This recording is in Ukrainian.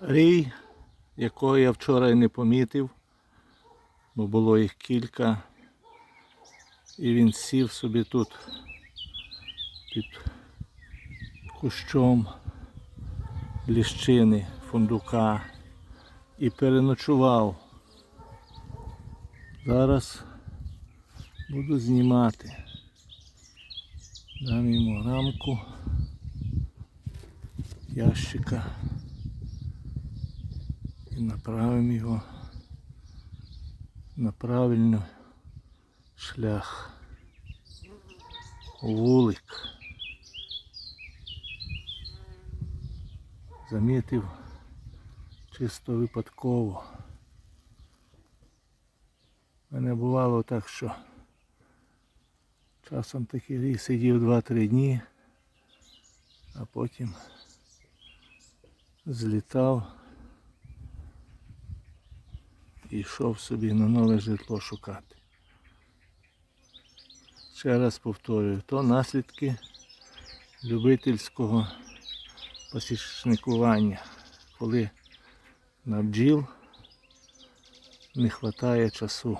Рій, якого я вчора не помітив, бо було їх кілька. І він сів собі тут під кущом ліщини, фундука і переночував. Зараз буду знімати. Дам йому рамку ящика і направимо його на правильний шлях. Вулик. Замітив чисто випадково. Мене бувало так, що часом такий рій сидів 2-3 дні, а потім злітав і йшов собі на нове житло шукати. Ще раз повторюю, то наслідки любительського посічникування, коли на бджіл не вистачає часу.